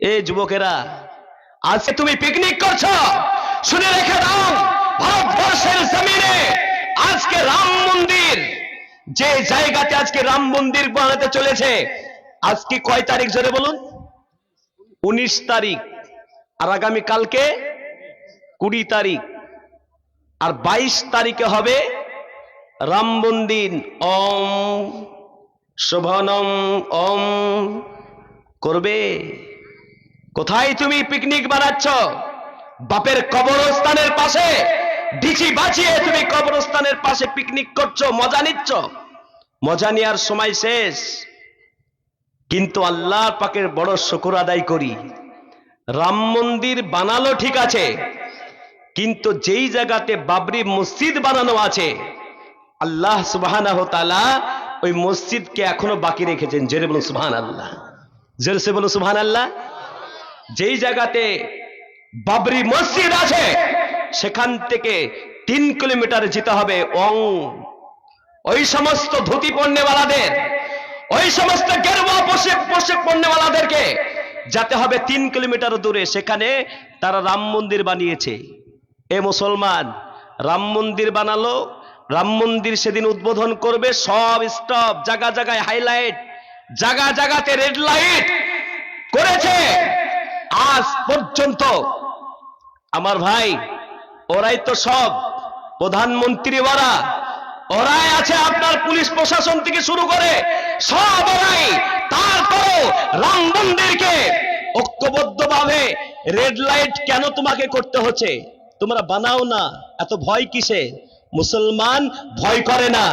এ যুবকেরা, আজকে তুমি পিকনিক করছ। শুনে রেখে দাও, ভারতবর্ষের জমিনে আজকে রাম মন্দির, যে জায়গাতে আজকে রাম মন্দির বানাতে চলেছে আজকে কয় তারিখ ধরে বলুন? উনিশ তারিখ, আর আগামী কালকে কুড়ি তারিখ, আর বাইশ তারিখে হবে রাম মন্দির। ওম, শোভনম, ওম, করবে। কোথায় তুমি পিকনিক বানাচ্ছ? বাপের কবরস্থানের পাশে? ডিচি বাঁচিয়ে তুমি কবরস্থানের পাশে পিকনিক করছ, মজা নিচ্ছ? মজা নেওয়ার সময় শেষ। কিন্তু আল্লাহ পাকের বড় শুকুর আদায় করি। রাম মন্দির বানালো ঠিক আছে, কিন্তু যেই জায়গাতে বাবরি মসজিদ বানানো আছে, আল্লাহ তাআলা ওই মসজিদকে এখনও বাকি রেখেছেন। জেরে বলুন সুবহান আল্লাহ জেরে সে বলুন সুবহান আল্লাহ যেই জায়গাতে বাবরি মসজিদ আছে, সেখান থেকে তিন কিলোমিটার যেতে হবে। অং ওই সমস্ত ধুতি পণ্যওয়ালাদের, ওই সমস্ত গেরুয়া পোশাক পোশাক পণ্যওয়ালাদেরকে যেতে হবে তিন কিলোমিটার দূরে। সেখানে তারা রাম মন্দির বানিয়েছে। এ মুসলমান, রাম মন্দির বানালো, রাম মন্দির সেদিন উদ্বোধন করবে। সব স্টপ জায়গা জায়গায় হাইলাইট জায়গা জায়গাতে রেড লাইট করেছে। আজ পর্যন্ত আমার ভাই, ওরাই তো সব প্রধানমন্ত্রী ওরা ওরাই আছে আপনার পুলিশ প্রশাসন থেকে শুরু করে, সব ওরাই। তারপরও রাম মন্দিরকে ঐক্যবদ্ধভাবে রেড লাইট কেন তোমাকে করতে হচ্ছে? তোমরা বানাও না, এত ভয় কিসে? মুসলমান ভয় করে না।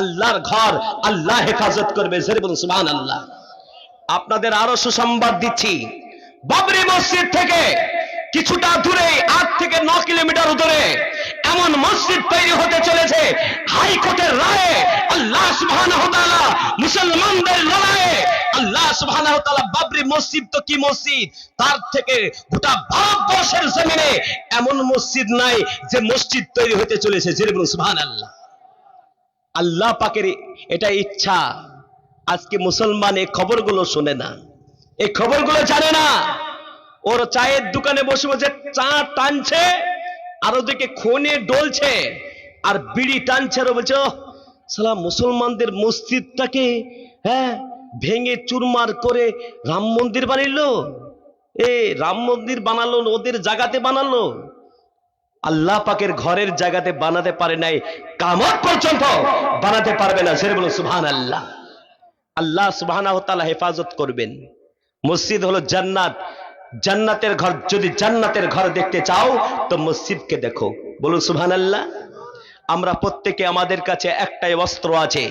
আল্লাহর ঘর আল্লাহ হেফাজত করবে আল্লাহ আপনাদের আরও সুসংবাদ দিচ্ছি। বাবরি মসজিদ থেকে কিছুটা দূরে, আট থেকে ন কিলোমিটার দূরে এমন মসজিদ তৈরি হতে চলেছে হাইকোর্টের রায়ে। আল্লাহ তাআলা মুসলমানদের লড়াইয়ে। আল্লাহ তাআলা বাবরি মসজিদ তো কি মসজিদ? তার থেকে গোটা ভারতবর্ষের জমিনে এমন মসজিদ নাই যে মসজিদ তৈরি হতে চলেছে। জেরে বলুন, সুবহানাল্লাহ। আল্লাহ পাকের এটা ইচ্ছা। আজকে মুসলমান এই খবরগুলো শোনে না। এই খবরগুলো জানে না। ওর চায়ের দোকানে বসে বসে চা টানছে আর ওদিকে খনে ডলছে আর বিড়ি টানছে আর বলছে "ওহ, সালা মুসলমানদের মসজিদটাকে হ্যাঁ ভেঙে চুরমার করে রাম মন্দির বানাইলো? এ রাম মন্দির বানালো ওদের জায়গাতে বানালো? আল্লাহ পাকের ঘরের জায়গাতে বানাতে পারে নাই কামত পর্যন্ত বানাতে পারবে না। সেরে বলো সুবহান আল্লাহ আল্লাহ সুবহানাহু তাআলা হেফাজত করবেন। মসজিদ হলো জান্নাত। জান্নাতের ঘর, যদি জান্নাতের ঘর দেখতে চাও, তো মসজিদকে দেখো। বলুন, সুবহানাল্লাহ। আমরা প্রত্যেকে আমাদের কাছে একটাই অস্ত্র আছে।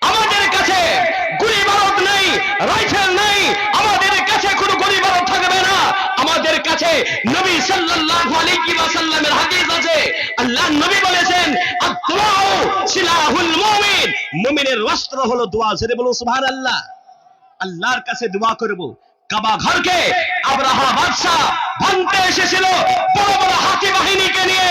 আমাদের কাছে গুলি বারুদ নেই, রাইফেল নেই। আমাদের কাছে কোনো গুলি বারুদ থাকবে না। আমাদের কাছে নবী সাল্লাল্লাহু আলাইহি ওয়াসাল্লামের হাদিস আছে। আল্লাহ নবী বলেছেন আদ-দুআউ সিলাহুল মুমিন। মুমিনের অস্ত্র হলো দোয়া, জেরে বলুন, সুবহানাল্লাহ। আল্লাহর কাছে দোয়া করব। কাবা ঘরকে আব্রাহা বাদশাহ ভাঙতে এসেছিল। বড় বড় হাতি বাহিনীকে নিয়ে।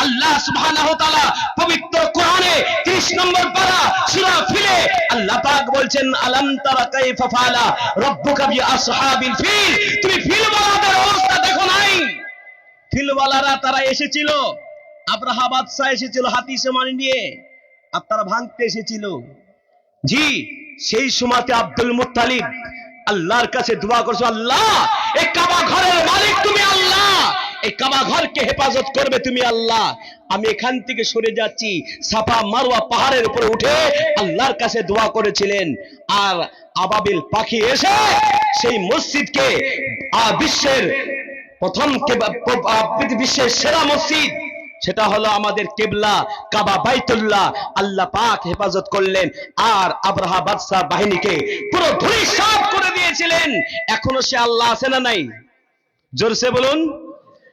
আল্লাহ সুবহানাহু ওয়া তাআলা পবিত্র কোরআনে 30 নম্বর পারা সূরা ফিলে আল্লাহ পাক বলছেন, আলাম তারা কাইফা ফালা রাব্বুকা বি আসহাবিল ফিল? তুমি ফিলওয়ালাদের অবস্থা দেখো নাই। ফিলওয়ালারা তারা এসেছিল। আব্রাহা বাদশাহ এসেছিল হাতি সমান নিয়ে। আর তারা ভাঙতে এসেছিল। জি সেই সময়তে আব্দুল মুত্তালিব আল্লাহর কাছে দোয়া করছ, আল্লাহ, এই কাবা ঘরের মালিক তুমি আল্লাহ। এই কাবা ঘরকে হেফাজত করবে তুমি আল্লাহ। আমি এখান থেকে সরে যাচ্ছি সাফা মারওয়া পাহাড়ের উপরে উঠে আল্লাহর কাছে দোয়া করেছিলেন। আর আবাবিল পাখি এসে সেই মসজিদকে বিশ্বের প্রথম বিশ্বের সেরা মসজিদ সেটা হলো আমাদের কেবলা, কাবা, বাইতুল্লাহ। আল্লাহ পাক হেফাজত করলেন আর আব্রাহা বাদশাহ বাহিনীকে পুরো ধুলি সাফ করে দিয়েছিলেন। এখনও সে আল্লাহ আছে না নাই? জোরসে বলুন,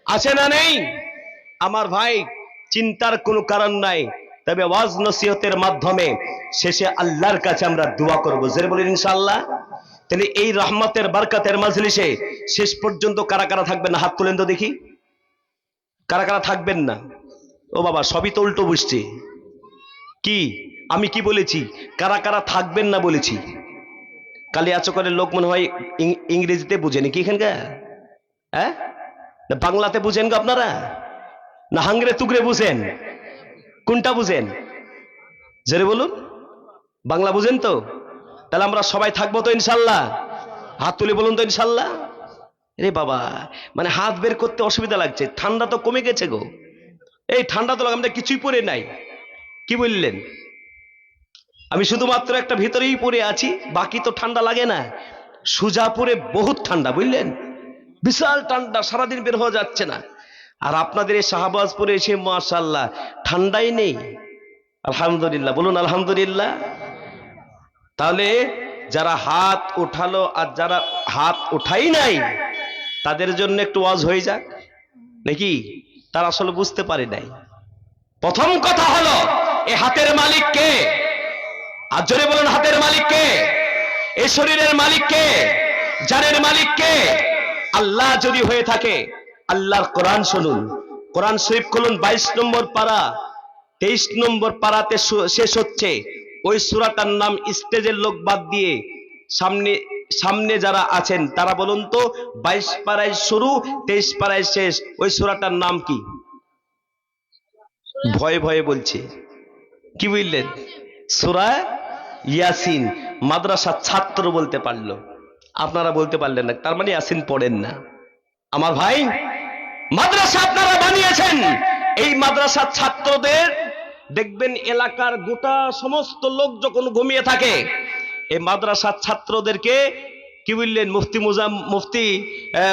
আছে না নেই? আমার ভাই, চিন্তার কোনো কারণ নাই। তবে ওয়াজ নসিহতের মাধ্যমে শেষে আল্লাহর কাছে আমরা দোয়া করব। জেরে বলেন ইনশাআল্লাহ। তাহলে এই রহমতের, বারকাতের মাজলিসে শেষ পর্যন্ত কারা কারা থাকবেন? হাত তুলেন তো দেখি। কারা কারা থাকবেন না? ও বাবা, সবই তো উল্টো বুঝছে কি? আমি কি বলেছি? কারা কারা থাকবেন না বলেছি। কালিয়াচকের লোক মনে হয় ইংরেজিতে বুঝেনি কি এখানকার? হ্যাঁ? না বাংলাতে বুঝেন গো আপনারা? না হাংরে তুগরে বুঝেন? কোনটা বুঝেন? জেরে বলুন। বাংলা বুঝেন তো? তাহলে আমরা সবাই থাকব তো ইনশাল্লাহ। হাত তুলে বলুন তো ইনশাল্লাহ। রে বাবা মানে হাত বের করতে অসুবিধা লাগছে, ঠান্ডা তো কমে গেছে গো। এই ঠান্ডা তো আমরা কিছুই পরে নাই। কি বললেন? আমি শুধুমাত্র একটা ভিতরেই পরে আছি, বাকি তো ঠান্ডা লাগে না। সুজাপুরে বহুত ঠান্ডা, বুঝলেন? বিশাল ঠান্ডা, সারাদিন বের হওয়া যাচ্ছে না। আর আপনাদের এই শাহবাজপুরে এসে মাশাল্লাহ ঠান্ডাই নেই। আলহামদুলিল্লাহ, বলুন আলহামদুলিল্লাহ। তাহলে যারা হাত উঠালো আর যারা হাত উঠাই নাই তাদের জন্য একটু ওয়াজ হয়ে যাক। নাকি? তারা আসলে বুঝতে পারে নাই। প্রথম কথা হলো, এ হাতের মালিক কে? আর জোরে বলুন, হাতের মালিক কে? এই শরীরের মালিক কে? জানের মালিক কে? আল্লাহ যদি হয়ে থাকে, আল্লাহর কোরআন শুনুন। কোরআন শরীফ খুলুন, বাইশ নম্বর পারা, তেইশ নম্বর পারাতে শেষ হচ্ছে। ওই সুরাটার নাম স্টেজের লোক বাদ দিয়ে সামনে সামনে যারা আছেন, তারা বলুন তো, বাইশ পাড়ায় শুরু, তেইশ পাড়ায় শেষ। ওই সুরাটার নাম কি? ভয়ে ভয়ে বলছে। কি বুঝলেন? সুরা ইয়াসিন মাদ্রাসা ছাত্র বলতে পারল। আপনারা বলতে পারলেন না, তার মানে ইয়াসিন পড়েন না। আমার ভাই, মাদ্রাসা আপনারা বানিয়েছেন। এই মাদ্রাসার ছাত্রদের দেখবেন, এলাকার গোটা সমস্ত লোক যখন ঘুমিয়ে থাকে এই মাদ্রাসার ছাত্রদেরকে কি বললেন? মুফতি মুজাম মুফতি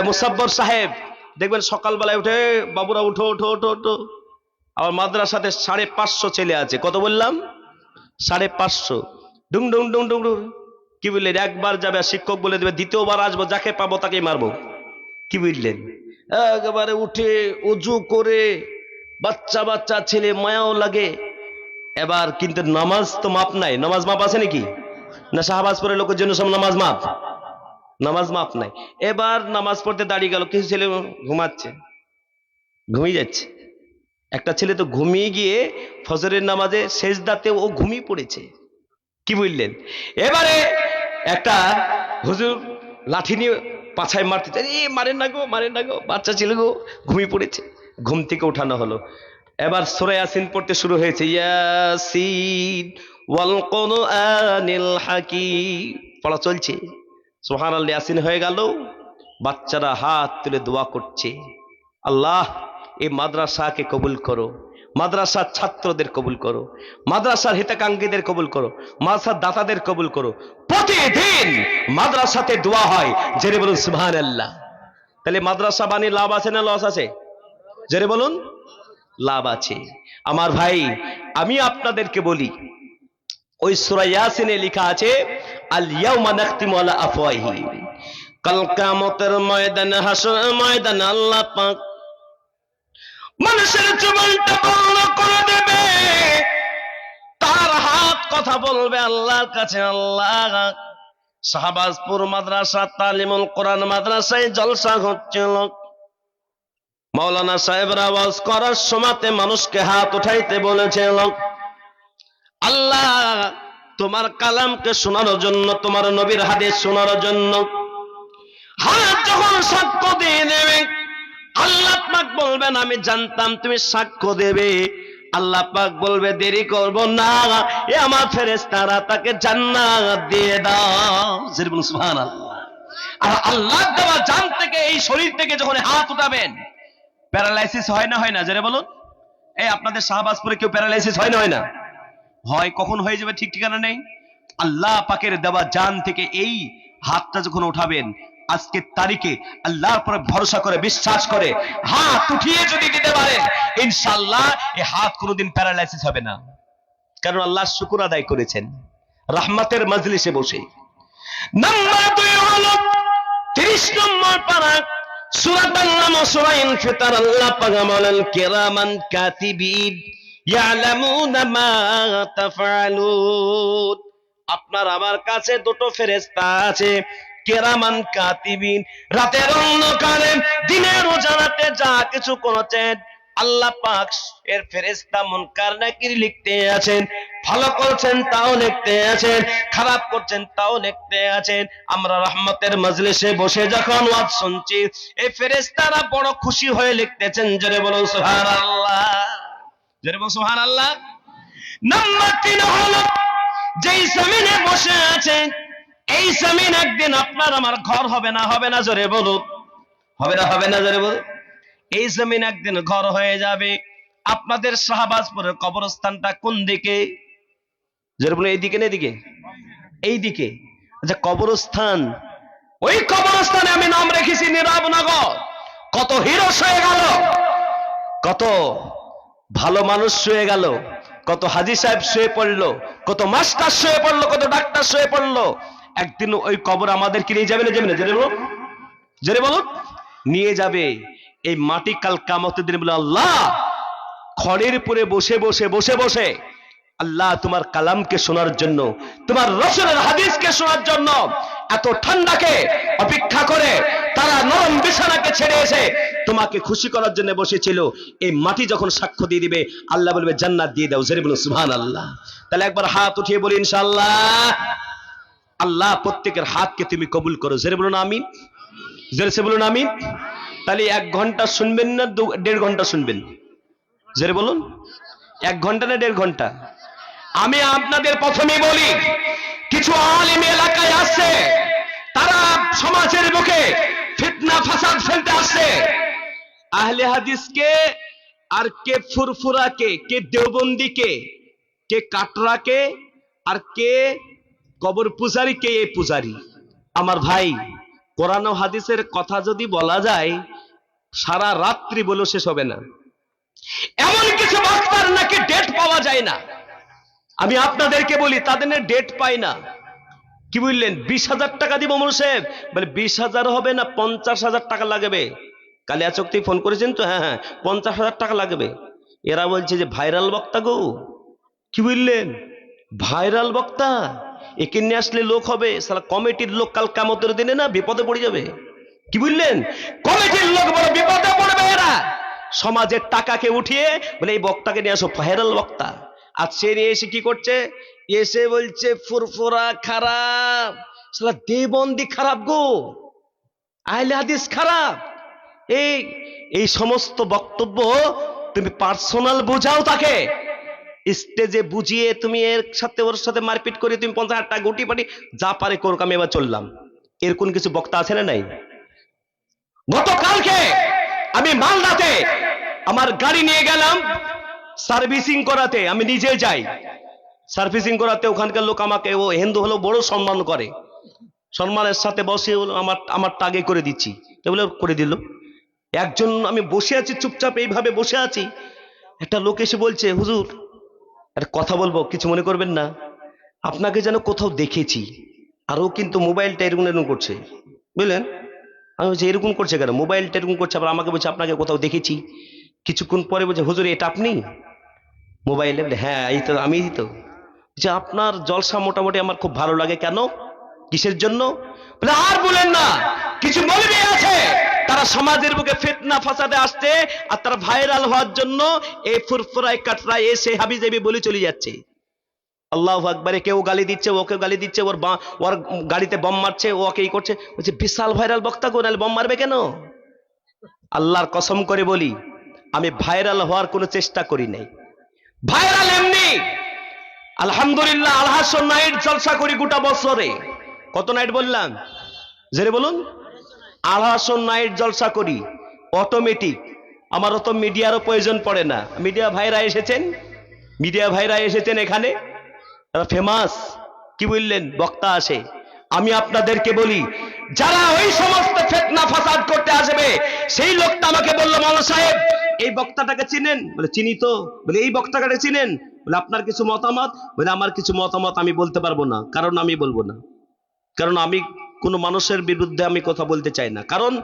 মুসাব্বর সাহেব, দেখবেন সকালবেলায় উঠে, বাবুরা, উঠো উঠো উঠো উঠো। আমার মাদ্রাসাতে সাড়ে পাঁচশো ছেলে আছে। কত বললাম? সাড়ে পাঁচশো। ডুং ডুং ডুং ডুং ডুং। কি বললেন? একবার যাবে, শিক্ষক বলে দেবে, দ্বিতীয়বার আসব, যাকে পাবো তাকেই মারবো। কি বুঝলেন একেবারে উঠে, উজু করে, বাচ্চা বাচ্চা, ছেলে, মায়াও লাগে। এবার কিন্তু নামাজ তো মাপ নাই। নামাজ মাপ আছে নাকি? না শাহবাজ পরে লোকের জন্য সব নামাজ মাপ নামাজ মাপ নাই। এবার নামাজ পড়তে দাঁড়িয়ে গেল, কিছু ছেলে ঘুমাচ্ছে, ঘুমিয়ে যাচ্ছে। একটা ছেলে তো ঘুমিয়ে গিয়ে ফজরের নামাজে শেষদাতে ও ঘুমিয়ে পড়েছে। কি বুঝলেন এবারে একটা হুজুর লাঠি নিয়ে পাছায় মারতে চাই এ, মারেন না গো, মারেন না গো, বাচ্চা ছেলে গো, ঘুমিয়ে পড়েছে। ঘুম থেকে উঠানো হলো। এবার সুরা ইয়াসিন পড়তে শুরু হয়েছে, ইয়াসিন পড়া চলছে। সুবহানাল্লাহ আসিন হয়ে গেল। বাচ্চারা হাত তুলে দোয়া করছে। আল্লাহ, এই মাদ্রাসাকে কবুল করো। মাদ্রাসার ছাত্রদের কবুল করো। মাদ্রাসার হিতাকাঙ্ক্ষীদের কবুল করো। মাদ্রাসার দাতাদের কবুল করো। প্রতিদিন মাদ্রাসাতে দোয়া হয়। জেরে বলুন সুবহান আল্লাহ তাহলে মাদ্রাসা বানিয়ে লাভ আছে না লস আছে? জেরে বলুন, লাভ আছে। আমার ভাই, আমি আপনাদেরকে বলি ওই সূরা ইয়াসিনে লেখা আছে, আল ইয়াউমা নাখতিমু আলা আফওয়াহিহিম কাল কিয়ামতের ময়দানে ময়দানে আল্লাহ পাক মানুষের করে দেবে। তার হাত কথা বলবে আল্লাহর কাছে, আল্লাহ। শাহবাজপুর মাদ্রাসা, তালিমুল কোরআন মাদ্রাসায় জলসা হচ্ছিল মৌলানা সাহেবরা আওয়াজ করার সময়তে মানুষকে হাত উঠাইতে বলেছিল। আল্লাহ তোমার কালামকে শোনার জন্য, তোমার নবীর হাদিস শোনার জন্য। হাত যখন সাক্ষ্য দিয়ে দেবে, আল্লাহ পাক বলবেন, আমি জানতাম তুমি সাক্ষ্য দেবে। আল্লাহ পাক বলবে, দেরি করব না, এ আমার তাকে জান্নাত দিয়ে দাও। আর আল্লাহ দেওয়া জান থেকে, এই শরীর থেকে যখন হাত উঠাবেন, প্যারালাইসিস হয় না হয় না? জেরে বলুন। এই আপনাদের শাহবাজপুরে কেউ প্যারালাইসিস হয় না হয় না? হয় কখন হয়ে যাবে ঠিক ঠিকানা নেই? আল্লাহ পাকের দেওয়া জান থেকে এই হাতটা যখন উঠাবেন আজকের তারিখে আল্লাহর পরে ভরসা করে, বিশ্বাস করে, হাত উঠিয়ে যদি দিতে পারেন ইনশাল্লাহ এই হাত কোনোদিন প্যারালাইসিস হবে না। কারণ আল্লাহ শুকুর আদায় করেছেন। রাহমাতের মজলিসে বসে। নাম্বার দুই হলো তিরিশ নম্বর পারা সুরাতার নাম সুরা ইনফিতার আল্লাহ পাক বলেন কিরামান কাতিবিন। আপনার আমার কাছে দুটো ফেরেশতা আছে, কেরামান কাতিবিন। রাতের অন্ধকারে, দিনের উজালাতে যা কিছু করেছেন, আল্লাহ পাক এর ফেরেস্তা মুনকার নাকির লিখতে আছেন, ভালো করছেন তাও লিখতে আছেন, খারাপ করছেন তাও লিখতে আছেন। আমরা রহমতের মজলিসে বসে যখন ওয়াজ শুনছি, এই ফেরেস্তারা বড় খুশি হয়ে লিখতেছেন, জোরে বলুন, সুবহানাল্লাহ। জোরে বলুন সুবহানাল্লাহ। নাম্বার তিন হলো, যেই জমিনে বসে আছেন এই জমিন একদিন আপনার আমার ঘর হবে না হবে না, জোরে বলুন হবে না হবে না, জোরে বলুন এই জমিন একদিন ঘর হয়ে যাবে। আপনাদের শাহবাজপুরের কবরস্থানটা কোন দিকে? জোরে বলুন এইদিকে না এদিকে? এই দিকে আচ্ছা কবরস্থান। ওই কবরস্থানে আমি নাম রেখেছি নীরবনগর। কত হিরো হয়ে গেল। কত ভালো মানুষ শুয়ে গেল, কত হাজি সাহেব শুয়ে পড়ল, কত মাস্টার শুয়ে পড়ল, কত ডাক্তার শুয়ে পড়ল। একদিন ওই কবর আমাদেরকে নিয়ে যাবে না যাবে না? জেনে বলুন জেনে বলুন। নিয়ে যাবে এই মাটি কাল কামতের দিন বলে, আল্লাহ, খড়ের পরে বসে বসে বসে বসে। আল্লাহ, তোমার কালামকে শোনার জন্য, তোমার রসুলের হাদিসকে শোনার জন্য এত ঠান্ডাকে অপেক্ষা করে তারা বিছানাকে ছেড়ে এসে তোমাকে খুশি করার জন্য বসেছিল। এই মাটি যখন সাক্ষ্য দিয়ে দিবে, আল্লাহ বলবে, জান্নাত দিয়ে দাও। জেরে বলুন সুবহান আল্লাহ তাহলে একবার হাত উঠিয়ে বলি, ইনশাআল্লাহ। আল্লাহ প্রত্যেকের হাতকে তুমি কবুল করো। জেরে বলুন, আমিন। জেরে সে বলুন, আমিন। তাহলে এক ঘণ্টা শুনবেন না দেড় ঘণ্টা শুনবেন? জেরে বলুন। এক ঘণ্টা না দেড় ঘণ্টা? আমি আপনাদের প্রথমে বলি, কিছু আলিম এলাকায় আসছে তারা সমাজের বুকে ফিতনা ফাসাদ ফেলতে আসছে। আহলে হাদিসকে আর কে ফুরফুরাকে, কে দেওবন্দিকে, কে কাটরাকে, আর কে কবর পূজারি কে এ পূজারি। আমার ভাই, কোরআন হাদিসের কথা যদি বলা যায়, সারা রাত্রি বলেও শেষ হবে না। এমন কিছু বক্তার নাকি ডেট পাওয়া যায় না। আমি আপনাদেরকে বলি, তাদের ডেট পাই না। কি বললেন? বিশ হাজার টাকা দিব অমর সাহেব। বলে, বিশ হাজার হবে না, পঞ্চাশ হাজার টাকা লাগবে। কালিয়া চক্তি ফোন করেছেন তো? হ্যাঁ হ্যাঁ পঞ্চাশ হাজার টাকা লাগবে। এরা বলছে যে, ভাইরাল বক্তা গো। কি বললেন? ভাইরাল বক্তা? একে নিয়ে আসলে লোক হবে। সারা কমিটির লোক কাল কামতের দিনে না বিপদে পড়ে যাবে। কি বললেন? কমিটির লোক বড় বিপদে পড়বে এরা। সমাজের টাকাকে উঠিয়ে বলে, এই বক্তাকে নিয়ে আসো, ভাইরাল বক্তা। আর সে নিয়ে এসে কি করছে? এসে বলছে, ফুরফুরা খারাপ। দেবন্দি খারাপ গো। আহলে হাদিস খারাপ। এই এই সমস্ত বক্তব্য তুমি পার্সোনাল বোঝাও তাকে। স্টেজে বুঝিয়ে তুমি এর সাথে, ওর সাথে মারপিট করে তুমি পঞ্চাশ হাজার টাকা গুটি পাটি যা পারে করুক, আমি এবার চললাম। এরকম কিছু বক্তা আছে না নাই? গতকালকে আমি মালদাতে আমার গাড়ি নিয়ে গেলাম সার্ভিসিং করাতে, আমি নিজে যাই। সার্ভিসিং করাতে ওখানকার লোক আমাকে, ও হিন্দু হলো বড় সম্মান করে। সম্মানের সাথে বসে আমার আমার টাগে করে দিচ্ছি। বলে করে দিল। একজন আমি বসে আছি, চুপচাপ এইভাবে বসে আছি। একটা লোক এসে বলছে, হুজুর, একটা কথা বলব, কিছু মনে করবেন না। আপনাকে যেন কোথাও দেখেছি। আর ও কিন্তু মোবাইলটা এরকম এরকম করছে। বুঝলেন? আমি বলছি, এরকম করছে কেন? মোবাইলটা এরকম করছে, আবার আমাকে বলছে, আপনাকে কোথাও দেখেছি। কিছুক্ষণ পরে বলছে, হুজুর, এটা আপনি? মোবাইলে হ্যাঁ এই তো আমি তো। যে আপনার জলসা মোটামুটি আমার খুব ভালো লাগে। কেন? কিসের জন্য? আর বলেন না, কিছু মৌলবী আছে। তারা সমাজের বুকে ফিতনা ফাসাদে আসছে আর তারা ভাইরাল হওয়ার জন্য এই ফুরফুরায় কাটরায় এসে হাবি যাবি বলে চলে যাচ্ছে। আল্লাহ আকবারে কেউ গালি দিচ্ছে ওকে গালি দিচ্ছে, ওর বা- ওর গাড়িতে বম মারছে ওকে ই করছে। বলছে, বিশাল ভাইরাল বক্তা গো, নাহলে বম মারবে কেন? আল্লাহর কসম করে বলি, আমি ভাইরাল হওয়ার কোনো চেষ্টা করি নাই। ভাইরাল এমনি আলহামদুলিল্লাহ আলহাসন নাইট জলসা করি গোটা বছরে। কত নাইট বললাম? জেরে বলুন। আলহাসন নাইট জলসা করি অটোমেটিক আমার অত মিডিয়ারও প্রয়োজন পড়ে না। মিডিয়া ভাইরা এসেছেন? মিডিয়া ভাইরা এসেছেন এখানে? ফেমাস কি বললেন? বক্তা আসে। আমি আপনাদেরকে বলি, যারা ওই সমস্ত ফেতনা ফাসাদ করতে আসবে, সেই লোকটা আমাকে বলল মামা সাহেব, এই বক্তাটাকে চিনেন? বলে, চিনি তো। বলে, এই বক্তাটাকে চিনেন? বলে, আপনার কিছু মতামত? বলে, আমার কিছু মতামত আমি বলতে পারব না। কারণ আমি বলব না। কারণ আমি কোনো মানুষের বিরুদ্ধে আমি কথা বলতে চাই না। কারণ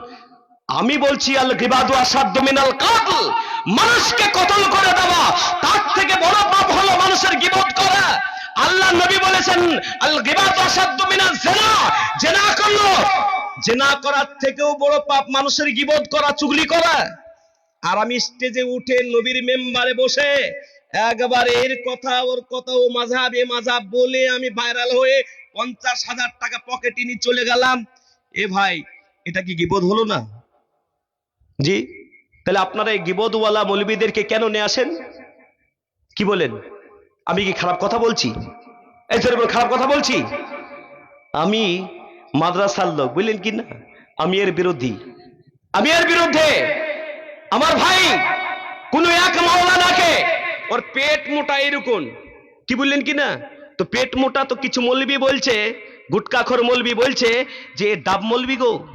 আমি বলছি আল গিবাদু আসাদ্দ মিনাল কাতল। মানুষকে কতল করে দেওয়া? তার থেকে বড় পাপ হলো মানুষের গিবত করা। আল্লাহ নবী বলেছেন আল গিবাদু আসাদ্দ মিনাল জেনা। জেনা করল জেনা করার থেকেও বড় পাপ মানুষের গিবত করা, চুগলি করা। আর আমি স্টেজে উঠে নবীর মেম্বারে বসে একবার এর কথা, ওর কথা ও মাঝাব, এ মাঝাব বলে আমি ভাইরাল হয়ে পঞ্চাশ হাজার টাকা পকেটে নিয়ে চলে গেলাম। এ ভাই, এটা কি গিবোধ হলো না? জি, তাহলে আপনারা এই গিবোধওয়ালা মৌলবীদেরকে কেন নিয়ে আসেন? কি বলেন? আমি কি খারাপ কথা বলছি? এই খারাপ কথা বলছি? আমি মাদ্রাসার লোক, বুঝলেন কি না? আমি এর বিরোধী আমি এর বিরুদ্ধে। আমার ভাই, কোন এক মাওলানাকে ওর পেট মোটা এরকম। কি বললেন কি না তো পেট মোটা তো কিছু মলবি বলছে গুটকাখর মলবি বলছে যে ডাব মলবি গো।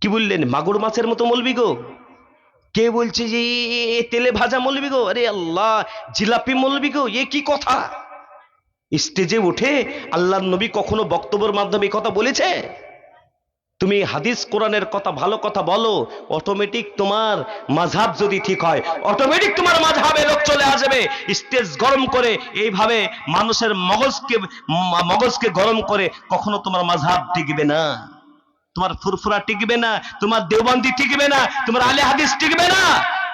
কি বললেন? মাগুর মাছের মতো মলবি গো? কে বলছে যে, এ- তেলে ভাজা মলবি গো? আরে আল্লাহ, জিলাপি মলবি গো? এ কি কথা? স্টেজে উঠে আল্লাহর নবী কখনো বক্তব্যের মাধ্যমে কথা বলেছে? তুমি হাদিস কোরআনের কথা ভালো কথা বলো অটোমেটিক তোমার মাঝহাব যদি ঠিক হয় অটোমেটিক তোমার মাঝহাবে লোক চলে আসবে। স্টেজ গরম করে এইভাবে মানুষের মগজকে মগজকে গরম করে কখনো তোমার মাঝহাব টিকবে না। তোমার ফুরফুরা টিকবে না, তোমার দেওবন্দি টিকবে না, তোমার আলে হাদিস টিকবে না।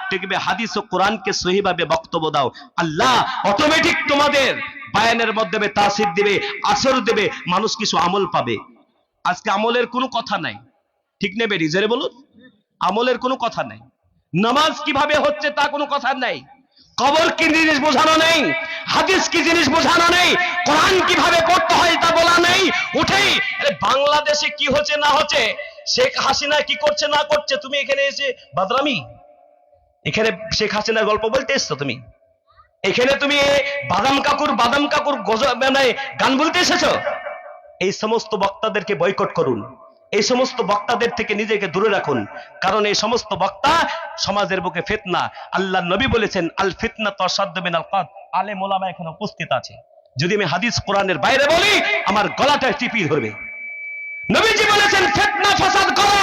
টিকবে হাদিস ও কোরআনকে সহিভাবে বক্তব্য দাও। আল্লাহ অটোমেটিক তোমাদের বায়ানের মাধ্যমে তাসির দিবে, আসর দেবে, মানুষ কিছু আমল পাবে। আজকে আমলের কোনো কথা নাই। ঠিক নেবে রিজারে বলুন। আমলের কোনো কথা নাই। নামাজ কীভাবে হচ্ছে তা কোনো কথা নাই। কবর কি জিনিস বোঝানো নেই? হাদিস কি জিনিস বোঝানো নেই? কোরআন কীভাবে পড়তে হয় তা বলা নেই। উঠেই বাংলাদেশে কি হচ্ছে না হচ্ছে? শেখ হাসিনা কি করছে না করছে? তুমি এখানে এসে বাদরামি? এখানে শেখ হাসিনার গল্প বলতে এসছো তুমি? এখানে তুমি বাদাম কাকুর বাদাম কাকুর গজ- মানে গান বলতে এসেছ? এই সমস্ত বক্তাদেরকে বয়কট করুন। এই সমস্ত বক্তাদের থেকে নিজেকে দূরে রাখুন। কারণ এই সমস্ত বক্তা সমাজের বুকে ফিতনা। আল্লাহ নবী বলেছেন, আল ফিতনা তসাদ্দ মিনাল কাদ। আলে মোলামা এখানে উপস্থিত আছে। যদি আমি হাদিস কোরআনের বাইরে বলি, আমার গলাটা টিপি ধরবে। নবীজি বলেছেন, ফিতনা, ফাসাদ করা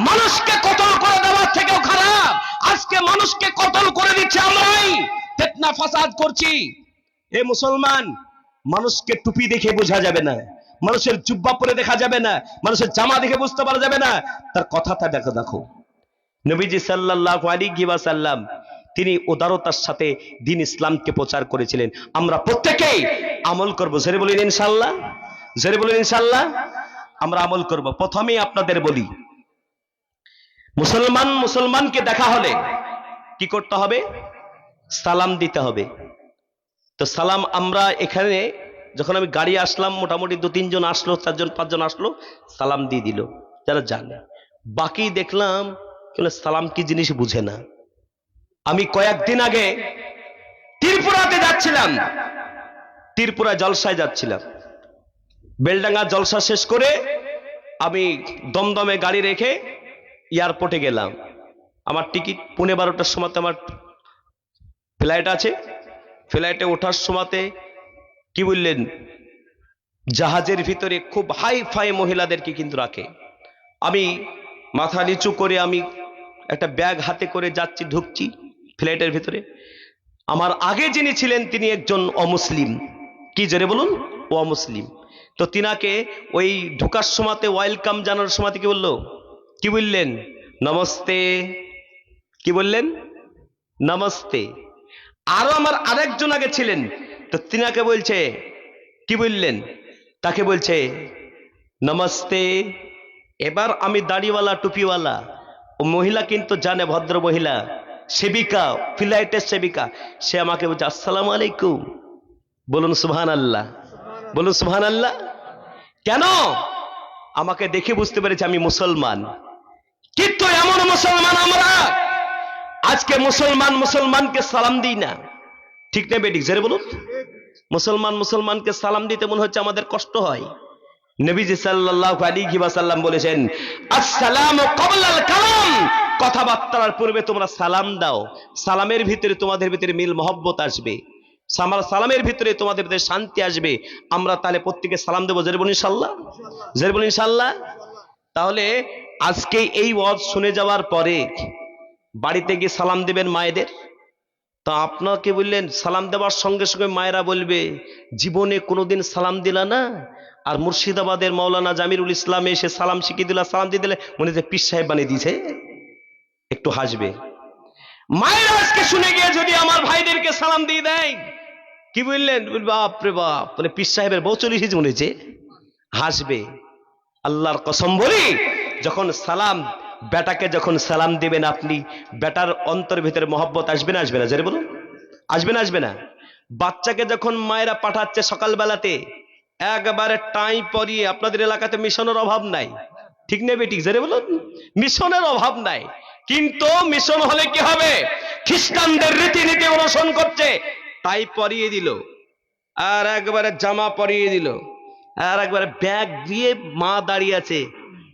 মানুষকে কতল করে দেওয়ার থেকেও খারাপ। আজকে মানুষকে কতল করে দিচ্ছে আমরাই। ফিতনা, ফাসাদ করছি। এ মুসলমান, মানুষকে টুপি দেখে বোঝা যাবে না। মানুষের জুব্বা পরে দেখা যাবে না, মানুষের জামা দেখে বুঝতে পারা যাবে না। তার কথাটা দেখো দেখো। নবীজি সাল্লাল্লাহু আলাইহি ওয়াসাল্লাম, তিনি উদারতার সাথে দিন ইসলামকে প্রচার করেছিলেন। আমরা প্রত্যেকেই আমল করব। জেরে বলেন ইনশাআল্লাহ। জেরে বলেন ইনশাআল্লাহ। আমরা আমল করব। প্রথমেই আপনাদের বলি, মুসলমান মুসলমানকে দেখা হলে কি করতে হবে? সালাম দিতে হবে। তো সালাম আমরা এখানে যখন আমি গাড়ি আসলাম, মোটামুটি দু, তিনজন আসলো, চারজন, পাঁচজন আসলো, সালাম দিয়ে দিল, যারা জানে। বাকি দেখলাম সালাম কি জিনিস বুঝে না। আমি কয়েকদিন আগে ত্রিপুরাতে যাচ্ছিলাম। ত্রিপুরা জলসায় যাচ্ছিলাম। বেলডাঙ্গা জলসা শেষ করে আমি দমদমে গাড়ি রেখে এয়ারপোর্টে গেলাম। আমার টিকিট পৌনে বারোটার সময় আমার ফ্লাইট আছে। ফ্লাইটে ওঠার সময়তে কি বললেন? জাহাজের ভিতরে খুব হাই ফাই মহিলাদেরকে কিন্তু রাখে। আমি মাথা নিচু করে আমি একটা ব্যাগ হাতে করে যাচ্ছি, ঢুকছি ফ্লাইটের ভিতরে। আমার আগে যিনি ছিলেন তিনি একজন অমুসলিম। কি জোরে বলুন? ও অমুসলিম। তো তিনাকে ওই ঢোকার সময়তে, ওয়েলকাম জানার সময়তে কি বলল? কি বললেন? নমস্তে। কি বললেন? নমস্তে। আরও আমার আরেকজন আগে ছিলেন। তো তিনাকে বলছে, কি বললেন? তাকে বলছে, নমস্তে, এবার আমি দাড়িওয়ালা, টুপিওয়ালা। ও মহিলা কিন্তু জানে, ভদ্র মহিলা। সেবিকা, ফ্লাইটের সেবিকা। সে আমাকে বলছে, আসসালামু আলাইকুম। বলুন সুবহান আল্লাহ বলুন সুবহান আল্লাহ কেন? আমাকে দেখে বুঝতে পেরেছে আমি মুসলমান। কিন্তু এমন মুসলমান আমরা, আজকে মুসলমান মুসলমানকে সালাম দিই না। ঠিক না বেটিক জেরে বলুন। মুসলমান মুসলমানকে সালাম দিতে মনে হচ্ছে আমাদের কষ্ট হয়। নবীজি সাল্লাল্লাহু আলাইহি ওয়াসাল্লাম বলেছেন, আসসালামু ক্বাবলাল কালাম। কথাবার্তার পূর্বে তোমরা সালাম দাও। সালামের ভিতরে তোমাদের ভিতরে মিল মহব্বত আসবে। সালামের ভিতরে তোমাদের ভিতরে শান্তি আসবে। আমরা তাহলে প্রত্যেকে সালাম দেবো। জেরে বলুন ইনশাল্লাহ জেরে বলুন ইনশাল্লাহ তাহলে আজকে এই ওয়াজ শুনে যাওয়ার পরে বাড়িতে গিয়ে সালাম দেবেন মায়েদের? তা আপনাকে বললেন, সালাম দেওয়ার সঙ্গে সঙ্গে মায়েরা বলবে, জীবনে কোনোদিন সালাম দিলা না? আর মুর্শিদাবাদের মৌলানা জামিরুল ইসলামে এসে সালাম শিখিয়ে দিলা, সালাম দিয়ে দিলে মনে হচ্ছে পীর সাহেব বানিয়ে দিয়েছে। একটু হাসবে। মায়েরা আজকে শুনে গিয়ে যদি আমার ভাইদেরকে সালাম দিয়ে দেয়, কি বললেন? বাপ রে বাপ মানে পীর সাহেবের বউ চলে এসেছে মনে হাসবে। আল্লাহর কসম বলি, যখন সালাম বেটাকে যখন সালাম দিবেন আপনি, বেটার অন্তর ভিতরে মহব্বত আসবে না আসবে না? জেরে বলুন। আসবে না আসবে না? বাচ্চাকে যখন মায়েরা পাঠাচ্ছে সকালবেলাতে, একবারে টাই পরিয়ে আপনাদের এলাকাতে মিশনের অভাব নাই। ঠিক নেবে ঠিক জেরে বলুন। মিশনের অভাব নাই। কিন্তু মিশন হলে কি হবে? খ্রিস্টানদের রীতিনীতি অনুসরণ করছে। টাই পরিয়ে দিল। আর একবারে জামা পরিয়ে দিল। আর একবারে ব্যাগ দিয়ে মা দাঁড়িয়ে আছে।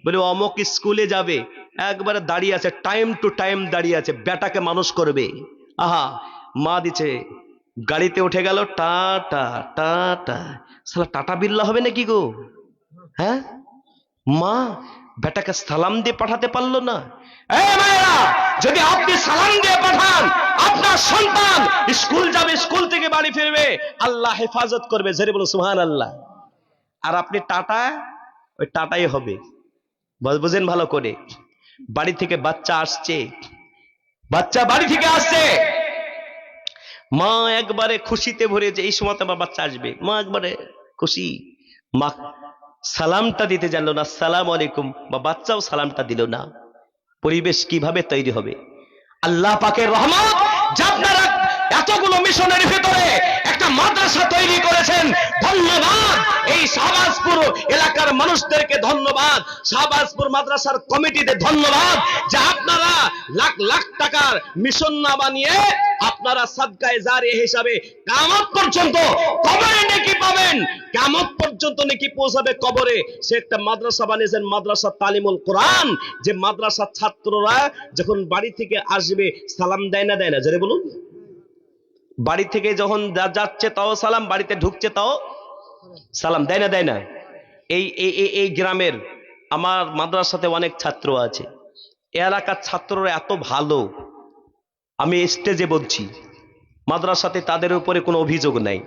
বলে, অমক স্কুলে যাবে। একবারে দাঁড়িয়ে আছে টাইম টু টাইম দাঁড়িয়ে আছে বেটাকে মানুষ করবে। আহা, মা দিছে, গাড়িতে উঠে গেল টাটা টাটা সালা টাটা বিল্লা হবে নাকি গো? হ্যাঁ? মা বেটাকে সালাম দিয়ে পাঠাতে পারল না। যদি আপনি সালাম দিয়ে পাঠান, আপনার সন্তান স্কুল যাবে, স্কুল থেকে বাড়ি ফিরবে, আল্লাহ হেফাজত করবে, জেরে বলো সুহান আল্লাহ আর আপনি টাটা, ওই টাটাই হবে। বুঝেন ভালো করে। বাড়ি থেকে বাচ্চা আসছে। বাচ্চা বাড়ি থেকে আসছে। মা একবারে খুশিতে ভরে যে এই সময় আমার বাচ্চা আসবে। মা একবারে খুশি। মা সালামটা দিতে জানলো না, সালাম আলাইকুম। বা বাচ্চাও সালামটা দিল না। পরিবেশ কীভাবে তৈরি হবে? আল্লাহ পাকের আপনারা এতগুলো মিশনের ভিতরে একটা মাদ্রাসা তৈরি করেছেন। ধন্যবাদ। এই শাহবাজপুর এলাকার মানুষদেরকে ধন্যবাদ। শাহবাজপুর মাদ্রাসার কমিটিতে ধন্যবাদ যে আপনারা লাখ লাখ টাকার মিশন না বানিয়ে আপনারা সাদকায় জারি হিসাবে কামত পর্যন্ত কবরে নেকি পাবেন। কামত পর্যন্ত নাকি পৌঁছাবে কবরে। সে একটা মাদ্রাসা বানিয়েছেন, মাদ্রাসা তালিমুল কোরআন। যে মাদ্রাসার ছাত্ররা যখন বাড়ি থেকে আসবে, সালাম দেয় না দেয় না? জোরে বলুন। বাড়ি থেকে যখন যাচ্ছে তাও সালাম, বাড়িতে ঢুকছে তাও সালাম, দেয় না দেয় না। এই এই গ্রামের আমার মাদ্রাসাতে অনেক ছাত্র আছে। এলাকার ছাত্ররা এত ভালো। আমি স্টেজে বলছি, মাদ্রাসাতে তাদের উপরে কোনো অভিযোগ নাই।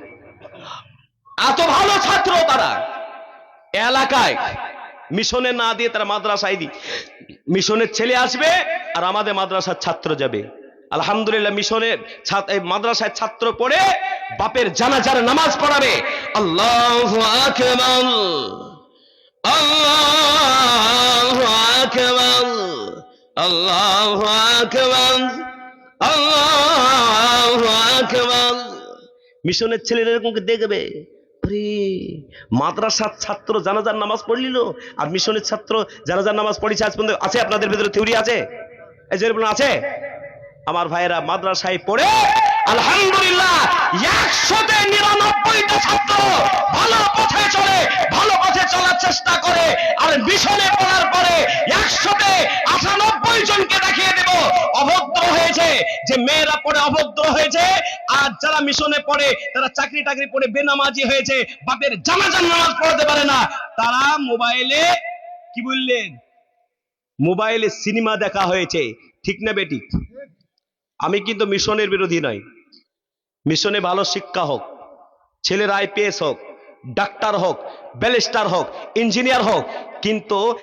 এত ভালো ছাত্র তারা। এলাকায় মিশনে না দিয়ে তারা মাদ্রাসায় দি মিশনের ছেলে আসবে আর আমাদের মাদ্রাসার ছাত্র যাবে। আলহামদুলিল্লাহ মিশনের মাদ্রাসায় ছাত্র পড়ে বাপের জানাজার নামাজ পড়াবে। আল্লাহ আল্লাহ আল্লাহ মিশনের ছেলেরা এরকম দেখবে? মাদ্রাসার ছাত্র জানাজার নামাজ পড়লিল আর মিশনের ছাত্র জানাজার নামাজ পড়েছে আজ পর্যন্ত। আছে আপনাদের ভিতরে থিওরি আছে? আছে? আমার ভাইয়েরা মাদ্রাসায় পড়ে, আলহামদুলিল্লাহ, একশোতে নিরানব্বইটা ছাত্র ভালো পথে চলে, ভালো পথে চলার চেষ্টা করে, আর মিশনে পড়ার পরে একশোতে আটানব্বই জনকে দেখিয়ে দেব, অভদ্র হয়েছে, যে মেয়েরা পড়ে অভদ্র হয়েছে আর যারা মিশনে পড়ে, তারা চাকরি টাকরি পড়ে বেনামাজি হয়েছে, বাপের জানাজান নামাজ পড়াতে পারে না। তারা মোবাইলে, কি বললেন? মোবাইলে সিনেমা দেখা হয়েছে, ঠিক না বেটি কিন্তু মিশনের বিরোধী নই। মিশনে ভালো শিক্ষা হোক, ছেলের আইপিএস হোক, ডাক্তার হোক ব্যালিস্টার হোক, ইঞ্জিনিয়ার হোক, কিন্তু